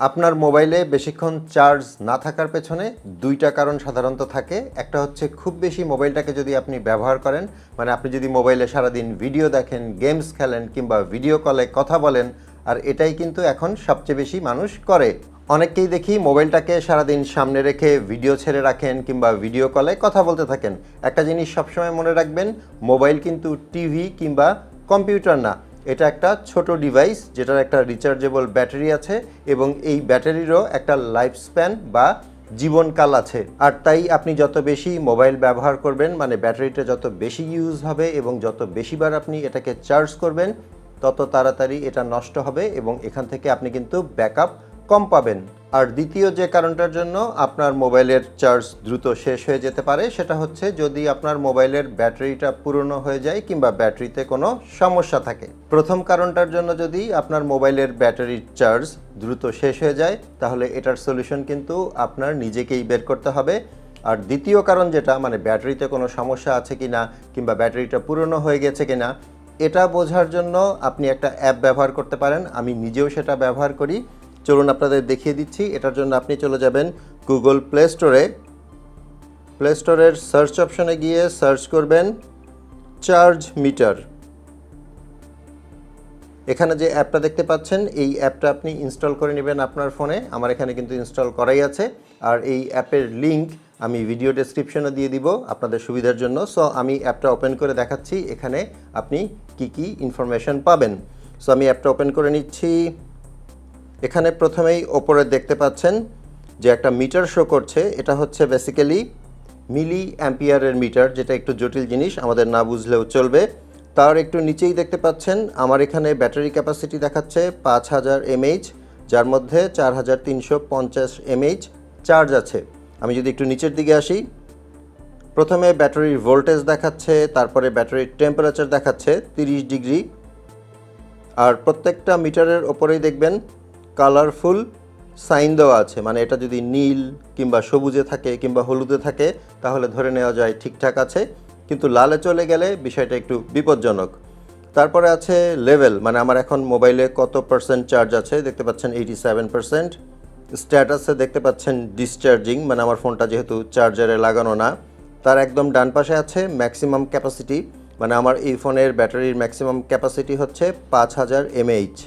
আপনার মোবাইলে বেশিক্ষণ চার্জ না থাকার পেছনে দুইটা কারণ সাধারণত থাকে। একটা হচ্ছে খুব বেশি মোবাইলটাকে যদি আপনি ব্যবহার করেন মানে আপনি যদি মোবাইলে সারাদিন ভিডিও দেখেন, গেমস খেলেন কিংবা ভিডিও কলে কথা বলেন, আর এটাই কিন্তু এখন সবচেয়ে বেশি মানুষ করে। অনেককেই দেখি মোবাইলটাকে সারাদিন সামনে রেখে ভিডিও ছেড়ে রাখেন কিংবা ভিডিও কলে কথা বলতে থাকেন। একটা জিনিস সবসময় মনে রাখবেন, মোবাইল কিন্তু টিভি কিংবা কম্পিউটার না। এটা একটা ছোট ডিভাইস যেটার একটা রিচার্জেবল ব্যাটারি আছে এবং এই ব্যাটারিরও একটা লাইফ স্প্যান বা জীবনকাল আছে। আর তাই আপনি যত বেশি মোবাইল ব্যবহার করবেন মানে ব্যাটারিটা যত বেশি ইউজ হবে এবং যত বেশিবার আপনি এটাকে চার্জ করবেন, তত তাড়াতাড়ি এটা নষ্ট হবে এবং এখান থেকে আপনি কিন্তু ব্যাকআপ কম পাবেন। আর দ্বিতীয় যে কারণটার জন্য আপনার মোবাইলের চার্জ দ্রুত শেষ হয়ে যেতে পারে, সেটা হচ্ছে যদি আপনার মোবাইলের ব্যাটারিটা পুরনো হয়ে যায় কিংবা ব্যাটারিতে কোনো সমস্যা থাকে। প্রথম কারণটার জন্য যদি আপনার মোবাইলের ব্যাটারির চার্জ দ্রুত শেষ হয়ে যায়, তাহলে এটার সলিউশন কিন্তু আপনার নিজেকেই বের করতে হবে। আর দ্বিতীয় কারণ যেটা মানে ব্যাটারিতে কোনো সমস্যা আছে কি না কিংবা ব্যাটারিটা পুরনো হয়ে গেছে কিনা, এটা বোঝার জন্য আপনি একটা অ্যাপ ব্যবহার করতে পারেন। আমি নিজেও সেটা ব্যবহার করি। চলুন আপনাদের দেখিয়ে দিচ্ছি। এটার জন্য আপনি চলে যাবেন গুগল প্লে স্টোরে প্লে স্টোরের সার্চ অপশনে গিয়ে সার্চ করবেন চার্জ মিটার এখানে যে অ্যাপটা দেখতে পাচ্ছেন, এই অ্যাপটা আপনি ইনস্টল করে নেবেন আপনার ফোনে আমার এখানে কিন্তু ইনস্টল করাই আছে। আর এই অ্যাপের লিঙ্ক আমি ভিডিও ডেসক্রিপশনে দিয়ে দিব আপনাদের সুবিধার জন্য। সো আমি অ্যাপটা ওপেন করে দেখাচ্ছি। এখানে আপনি কি কি ইনফরমেশন পাবেন। সো আমি অ্যাপটা ওপেন করে নিচ্ছি। এখানে প্রথমেই ওপরে দেখতে পাচ্ছেন যে একটা মিটার শো করছে। এটা হচ্ছে বেসিক্যালি মিলি অ্যাম্পিয়ারের মিটার, যেটা একটু জটিল জিনিস, আমাদের না বুঝলেও চলবে। তার একটু নিচেই দেখতে পাচ্ছেন, আমার এখানে ব্যাটারি ক্যাপাসিটি দেখাচ্ছে পাঁচ হাজার এমএইচ যার মধ্যে চার হাজার তিনশো পঞ্চাশ এমএইচ চার্জ আছে। আমি যদি একটু নিচের দিকে আসি, প্রথমে ব্যাটারির ভোল্টেজ দেখাচ্ছে, তারপরে ব্যাটারির টেম্পারেচার দেখাচ্ছে তিরিশ ডিগ্রি। আর প্রত্যেকটা মিটারের ওপরেই দেখবেন কালারফুল সাইন দেওয়া আছে। মানে এটা যদি নীল কিংবা সবুজে থাকে কিংবা হলুদে থাকে, তাহলে ধরে নেওয়া যায় ঠিকঠাক আছে। কিন্তু লালে চলে গেলে বিষয়টা একটু বিপজ্জনক। তারপরে আছে লেভেল। মানে আমার এখন মোবাইলে কত পার্সেন্ট চার্জ আছে? দেখতে পাচ্ছেন এইটি সেভেন পার্সেন্ট। স্ট্যাটাসে দেখতে পাচ্ছেন ডিসচার্জিং। মানে আমার ফোনটা যেহেতু চার্জারে লাগানো না, তার একদম ডান পাশে আছে ম্যাক্সিমাম ক্যাপাসিটি। মানে আমার এই ফোনের ব্যাটারির ম্যাক্সিমাম ক্যাপাসিটি হচ্ছে পাঁচ হাজার এমএইচ।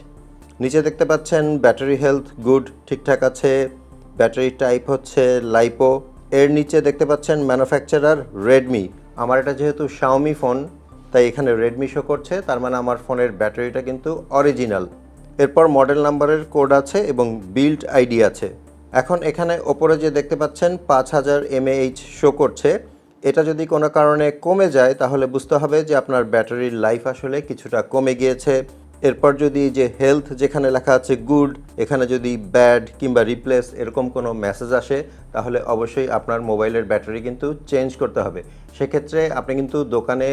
নিচে দেখতে পাচ্ছেন ব্যাটারি হেলথ গুড, ঠিকঠাক আছে। ব্যাটারি টাইপ হচ্ছে লাইপো। এর নিচে দেখতে পাচ্ছেন ম্যানুফ্যাকচারার রেডমি। আমার এটা যেহেতু শাওমি ফোন, তাই এখানে রেডমি শো করছে। তার মানে আমার ফোনের ব্যাটারিটা কিন্তু অরিজিনাল এরপর মডেল নাম্বারের কোড আছে এবং বিল্ড আইডি আছে। এখন এখানে ওপরে যে দেখতে পাচ্ছেন পাঁচ হাজার এমএইচ শো করছে। এটা যদি কোনো কারণে কমে যায়, তাহলে বুঝতে হবে যে আপনার ব্যাটারির লাইফ আসলে কিছুটা কমে গিয়েছে। এরপর যদি যে হেলথ যেখানে লেখা আছে গুড এখানে যদি ব্যাড কিংবা রিপ্লেস এরকম কোনো মেসেজ আসে, তাহলে অবশ্যই আপনার মোবাইলের ব্যাটারি কিন্তু চেঞ্জ করতে হবে। সেক্ষেত্রে আপনি কিন্তু দোকানে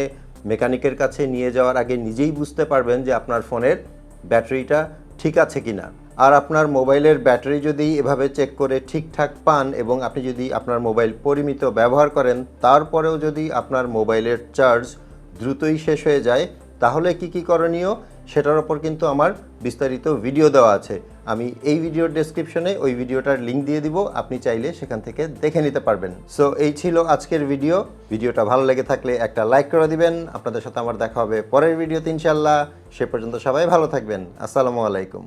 মেকানিকের কাছে নিয়ে যাওয়ার আগে নিজেই বুঝতে পারবেন যে আপনার ফোনের ব্যাটারিটা ঠিক আছে কিনা। আর আপনার মোবাইলের ব্যাটারি যদি এভাবে চেক করে ঠিকঠাক পান এবং আপনি যদি আপনার মোবাইল পরিমিত ব্যবহার করেন, তারপরেও যদি আপনার মোবাইলের চার্জ দ্রুতই শেষ হয়ে যায়, তাহলে কি কি করণীয়? সেটার ওপর কিন্তু আমার বিস্তারিত ভিডিও দেওয়া আছে। আমি এই ভিডিওর ডেসক্রিপশনে ওই ভিডিওটার লিঙ্ক দিয়ে দিব, আপনি চাইলে সেখান থেকে দেখে নিতে পারবেন। সো এই ছিল আজকের ভিডিও ভিডিওটা ভালো লেগে থাকলে একটা লাইক করে দিবেন। আপনাদের সাথে আমার দেখা হবে পরের ভিডিও ইনশাল্লাহ সে পর্যন্ত সবাই ভালো থাকবেন। আসসালামু আলাইকুম।